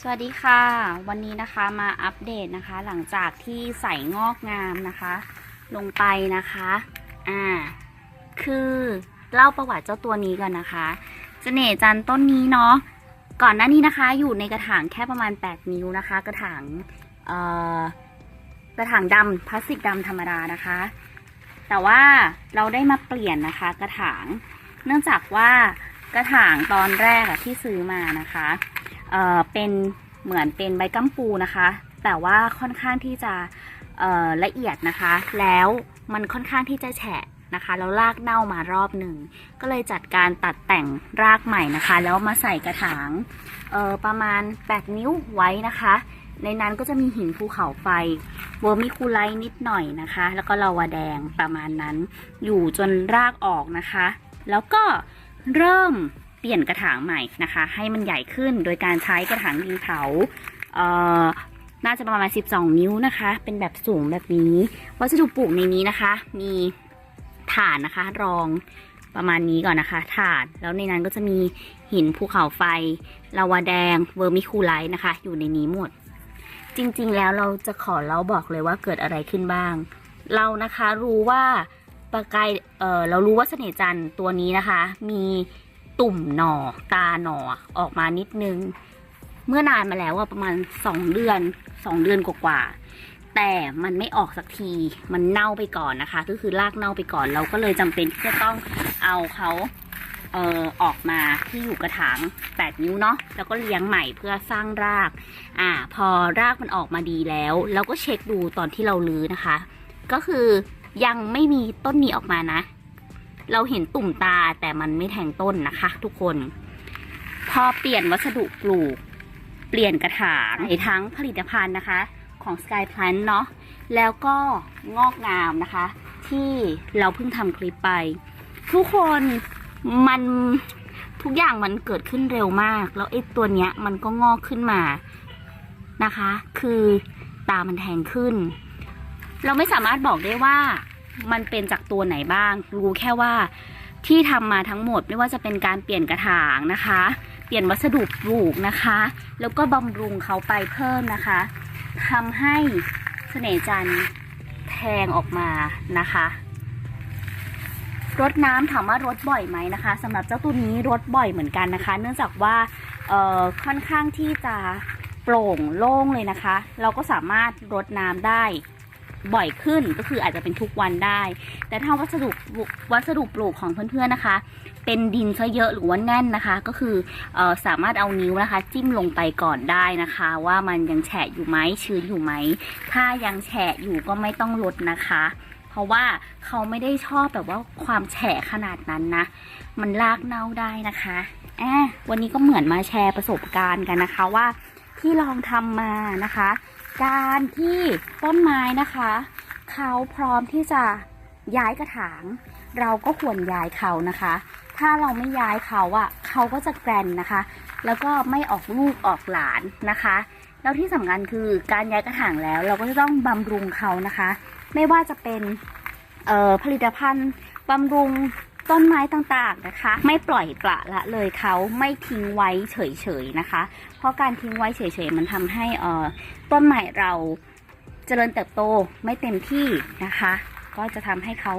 สวัสดีค่ะ วันนี้นะคะมาอัปเดตนะคะ หลังจากที่ใส่งอกงามนะคะ ลงไปนะคะอ่าคือเล่าประวัติเจ้าตัวนี้กันนะคะเสน่ห์จันต้นนี้เนาะก่อนหน้านี้นะคะ อยู่ในกระถางแค่ประมาณ 8 นิ้วนะคะ กระถางเอ่อกระถางดำพลาสติกดำธรรมดานะคะ แต่ว่าเราได้มาเปลี่ยนนะคะ กระถาง เนื่องจากว่ากระถางตอนแรกที่ซื้อมานะคะ เป็นเหมือนเป็นใบกัมปูนะคะ แต่ว่าค่อนข้างที่จะละเอียดนะคะ แล้วมันค่อนข้างที่จะแฉะนะคะ แล้วรากเน่ามารอบหนึ่ง ก็เลยจัดการตัดแต่งรากใหม่นะคะ แล้วมาใส่กระถางประมาณ 8 นิ้วไว้นะคะ ในนั้นก็จะมีหินภูเขาไฟเวอร์มิคูไลนิดหน่อยนะคะ แล้วก็ลาวาแดงประมาณนั้น อยู่จนรากออกนะคะ แล้วก็เริ่ม ปลี่ยนกระถางใหม่นะคะ ให้มันใหญ่ขึ้นโดยการใช้กระถางดินเผาเอ่อน่าจะประมาณ 12 นิ้วนะคะ เป็นแบบสูงแบบนี้ วัสดุปลูกในนี้นะคะ มีถานนะคะ รองประมาณนี้ก่อนนะคะ ถานแล้วในนั้นก็จะมีหินภูเขาไฟ ลาวาแดง เวอร์มิคูไลท์นะคะ อยู่ในนี้หมด จริงๆ แล้วเราจะขอเล่าบอกเลยว่าเกิดอะไรขึ้นบ้าง เรานะคะรู้ว่าปลากายเออเรารู้ว่าเสน่ห์จันทร์ตัวนี้นะคะ มี ตุ่มหน่อตาหน่อออกมานิดนึง เมื่อนานมาแล้วอะประมาณสองเดือนสองเดือนกว่าๆแต่มันไม่ออกสักทีมันเน่าไปก่อนนะคะ ก็คือรากเน่าไปก่อนเราก็เลยจำเป็นที่จะต้องเอาเขาเอ่อออกมาที่อยู่กระถาง8นิ้วเนาะแล้วก็เลี้ยงใหม่เพื่อสร้างราก อ่า พอรากมันออกมาดีแล้ว เราก็เช็คดูตอนที่เราลื้อนะคะ ก็คือยังไม่มีต้นนี้ออกมานะ เราเห็นตุ่มตาแต่มันไม่แทงต้นนะคะ ทุกคน พอเปลี่ยนวัสดุปลูก เปลี่ยนกระถางในทั้งผลิตภัณฑ์นะคะ ของ Sky Plant เนาะแล้วก็งอกงามนะคะ ที่เราเพิ่งทำคลิปไป ทุกคนมันทุกอย่างมันเกิดขึ้นเร็วมาก แล้วไอ้ตัวเนี้ยมันก็งอกขึ้นมานะคะ คือตามันแทงขึ้น เราไม่สามารถบอกได้ว่า มันเป็นจากตัวไหนบ้าง รู้แค่ว่าที่ทำมาทั้งหมดไม่ว่าจะเป็นการเปลี่ยนกระถางนะคะ เปลี่ยนวัสดุปลูกนะคะ แล้วก็บำรุงเขาไปเพิ่มนะคะทำให้เสน่ห์จันแทงออกมานะคะรดน้ำถามว่ารดบ่อยไหมนะคะสำหรับเจ้าตัวนี้รดบ่อยเหมือนกันนะคะ เนื่องจากว่าค่อนข้างที่จะโปร่งโล่งเลยนะคะ เราก็สามารถรดน้ำได้ บ่อยขึ้นก็คืออาจจะเป็นทุกวันได้ แต่ถ้าวัสดุวัสดุปลูกของเพื่อนๆนะคะ เป็นดินซะเยอะหรือว่าแน่นนะคะ ก็คือออสามารถเอานิ้วนะคะ จิ้มลงไปก่อนได้นะคะ ว่ามันยังแฉะอยู่ไหมชื้นอยู่ไหม ถ้ายังแฉะอยู่ก็ไม่ต้องลดนะคะ เพราะว่าเขาไม่ได้ชอบแบบว่าความแฉะขนาดนั้นนะ มันลากเน่าได้นะคะแอบวันนี้ก็เหมือนมาแชร์ประสบการณ์กันนะคะว่า ที่ลองทำมานะคะ การที่ต้นไม้นะคะ เขาพร้อมที่จะย้ายกระถาง เราก็ควรย้ายเขานะคะ ถ้าเราไม่ย้ายเขาอะ่ะเขาก็จะแกรนนะคะ แล้วก็ไม่ออกลูกออกหลานนะคะ แล้วที่สำคัญคือการย้ายกระถางแล้ว เราก็จะต้องบำรุงเขานะคะ ไม่ว่าจะเป็นผลิตภัณฑ์บำรุง ต้นไม้ต่างๆนะคะ ไม่ปล่อยปละละเลยเขาไม่ทิ้งไว้เฉยๆนะคะ เพราะการทิ้งไว้เฉยๆมันทำให้เอ่อต้นใหม่เราเจริญเติบโตไม่เต็มที่นะคะ ก็จะทำให้เขา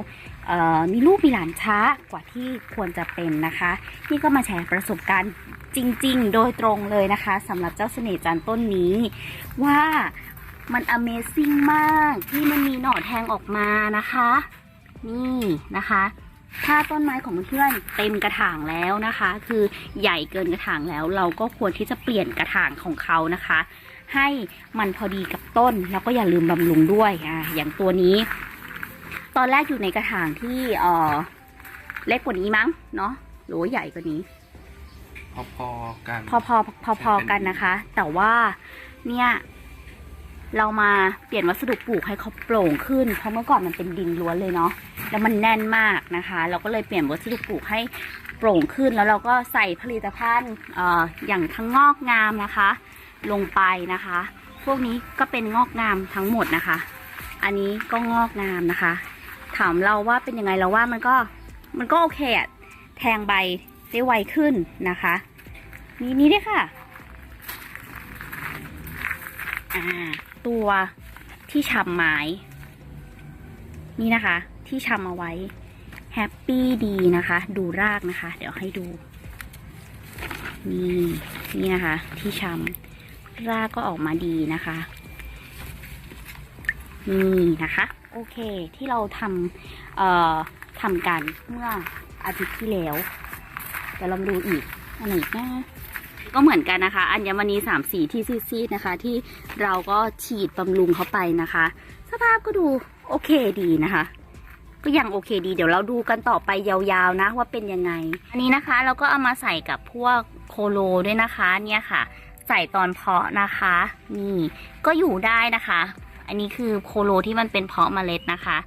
เอ่อมีลูกมีหลานช้ากว่าที่ควรจะเป็นนะคะ นี่ก็มาแชร์ประสบการณ์จริง ๆ โดยตรงเลยนะคะสำหรับเจ้าเสน่ห์จันทร์ต้นนี้ว่ามัน Amazing มากที่มันมีหน่อแทงออกมานะคะ นี่นะคะ ถ้าต้นไม้ของเพื่อนๆเต็มกระถางแล้วนะคะ คือใหญ่เกินกระถางแล้ว เราก็ควรที่จะเปลี่ยนกระถางของเขานะคะ ให้มันพอดีกับต้นแล้วก็อย่าลืมบำรุงด้วยอ่าอย่างตัวนี้ ตอนแรกอยู่ในกระถางที่เออเล็กกว่านี้มั้งเนาะหรือว่าใหญ่กว่านี้ พอๆกัน พอพอพอพอๆกันนะคะ แต่ว่าเนี่ย เรามาเปลี่ยนวัสดุปลูกให้เขาโปร่งขึ้น เพราะเมื่อก่อนมันเป็นดินล้วนเลยเนาะ แล้วมันแน่นมากนะคะ เราก็เลยเปลี่ยนวัสดุปลูกให้โปร่งขึ้น แล้วเราก็ใส่ผลิตภัณฑ์ออย่างทั้งงอกงามนะคะ ลงไปนะคะ พวกนี้ก็เป็นงอกงามทั้งหมดนะคะ อันนี้ก็งอกงามนะคะ ถามเราว่าเป็นยังไงเราว่ามันก็มันก็โอเคอะแทงใบได้ไวขึ้นนะคะมีนี้ด้วยค่ะ อ่า ตัวที่ชำไม้นี่นะคะ ที่ชำเอาไว้แฮปปี้ดีนะคะ ดูรากนะคะ เดี๋ยวให้ดู นี่นี่นะคะ ที่ชำรากก็ออกมาดีนะคะนี่นะคะ โอเคที่เราทำเอ่อทำกันเมื่ออาทิตย์ที่แล้วเดี๋ยวเราดูอีกอันไหนอีกนะ ก็เหมือนกันนะคะ อัญมณีสามสีที่ซีดๆนะคะ ที่เราก็ฉีดบำรุงเข้าไปนะคะ สภาพก็ดูโอเคดีนะคะก็ยังโอเคดีเดี๋ยวเราดูกันต่อไปยาวๆนะว่าเป็นยังไง อันนี้นะคะเราก็เอามาใส่กับพวกโคโลด้วยนะคะเนี่ยค่ะ ใส่ตอนเพาะนะคะ นี่ก็อยู่ได้นะคะ อันนี้คือโคโลที่มันเป็นเพาะเมล็ดนะคะ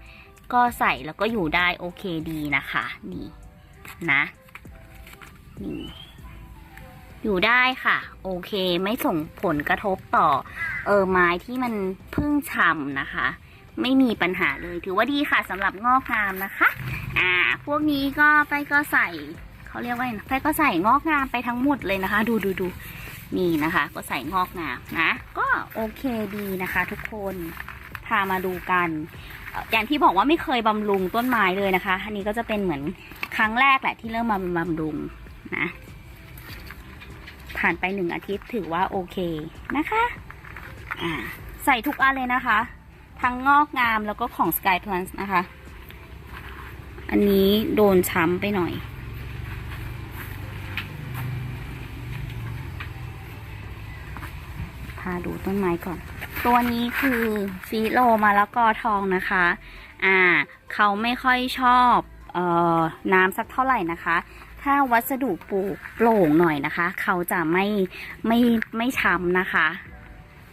ก็ใส่แล้วก็อยู่ได้โอเคดีนะคะ นี่นะนี่ อยู่ได้ค่ะ โอเคไม่ส่งผลกระทบต่อ เออไม้ที่มันเพึ่งฉ่ำนะคะ ไม่มีปัญหาเลยถือว่าดีค่ะสำหรับงอกงามนะคะ อ่า พวกนี้ก็ไปก็ใส่เขาเรียกว่าไงไปก็ใส่งอกงามไปทั้งหมดเลยนะคะ ดูดูดูนี่นะคะ ก็ใส่งอกงามนะ ก็โอเคดีนะคะ ทุกคนพามาดูกันเอ่ออย่างที่บอกว่าไม่เคยบำรุงต้นไม้เลยนะคะ อันนี้ก็จะเป็นเหมือนครั้งแรกแหละที่เริ่มมาบำรุงนะ ผ่านไปหนึ่งอาทิตย์ถือว่าโอเคนะคะอ่าใส่ทุกอันเลยนะคะ ทั้งงอกงามแล้วก็ของ Sky Plants นะคะ อันนี้โดนช้ำไปหน่อย พาดูต้นไม้ก่อน ตัวนี้คือฟีโลมาแล้วกอทองนะคะ อ่า เขาไม่ค่อยชอบเอ่อน้ำสักเท่าไหร่นะคะ ถ้าวัสดุปลูกโปร่งหน่อยนะคะ เขาจะไม่ไม่ไม่ช้ำนะคะ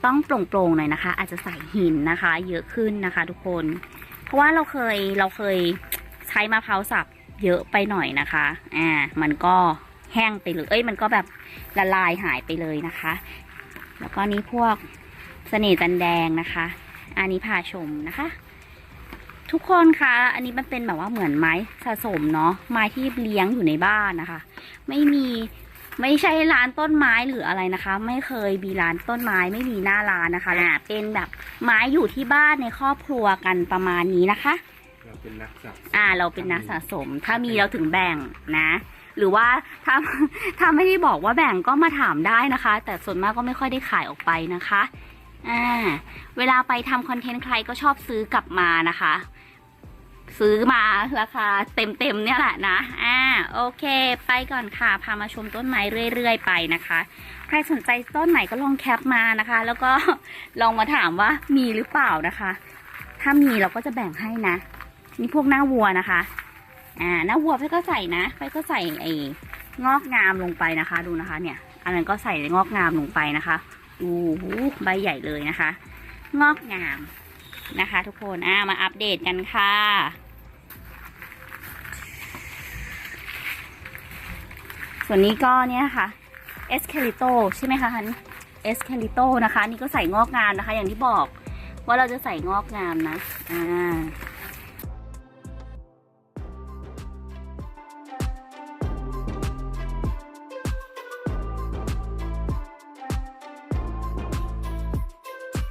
ต้องโปร่งๆหน่อยนะคะ อาจจะใส่หินนะคะ เยอะขึ้นนะคะ ทุกคน เพราะว่าเราเคยเราเคยใช้มะพร้าวสับเยอะไปหน่อยนะคะ อ่า มันก็แห้งไปเลย เอ้ย มันก็แบบละลายหายไปเลยนะคะ แล้วก็นี้พวกเสน่ห์จันแดงนะคะ อันนี้พาชมนะคะ ทุกคนคะอันนี้มันเป็นแบบว่าเหมือนไม้สะสมเนาะไม้ที่เลี้ยงอยู่ในบ้านนะคะ ไม่มีไม่ใช่ร้านต้นไม้หรืออะไรนะคะ ไม่เคยมีร้านต้นไม้ไม่มีหน้าร้านนะคะอ่าเป็นแบบไม้อยู่ที่บ้านในครอบครัวกันประมาณนี้นะคะเราเป็นนักสะสมอ่า เราเป็นนักสะสม ถ้ามีเราถึงแบ่งนะ หรือว่าถ้าถ้าไม่ได้บอกว่าแบ่งก็มาถามได้นะคะ แต่ส่วนมากก็ไม่ค่อยได้ขายออกไปนะคะอ่าเวลาไปทำคอนเทนต์ใครก็ชอบซื้อกลับมานะคะ ซื้อมาราคาเต็มๆเนี่ยแหละนะ อ่า โอเค ไปก่อนค่ะ พามาชมต้นไม้เรื่อย ๆ ไปนะคะ ใครสนใจต้นไหนก็ลองแคปมานะคะ แล้วก็ลองมาถามว่ามีหรือเปล่านะคะ ถ้ามีเราก็จะแบ่งให้นะ นี่พวกหน้าวัวนะคะ อ่า หน้าวัวไปก็ใส่นะไปก็ใส่ไอ้งอกงามลงไปนะคะ ดูนะคะ เนี่ย อันนั้นก็ใส่งอกงามลงไปนะคะ ดูหูใบใหญ่เลยนะคะ งอกงาม นะคะ ทุกคนอ่ามาอัปเดตกันค่ะส่วนนี้ก็เนี่ยค่ะเอสเคลิโตใช่ไหมคะันเอสเคลิโตนะคะ นี่ก็ใส่งอกงามนะคะ อย่างที่บอกว่าเราจะใส่งอกงามนะ อ่า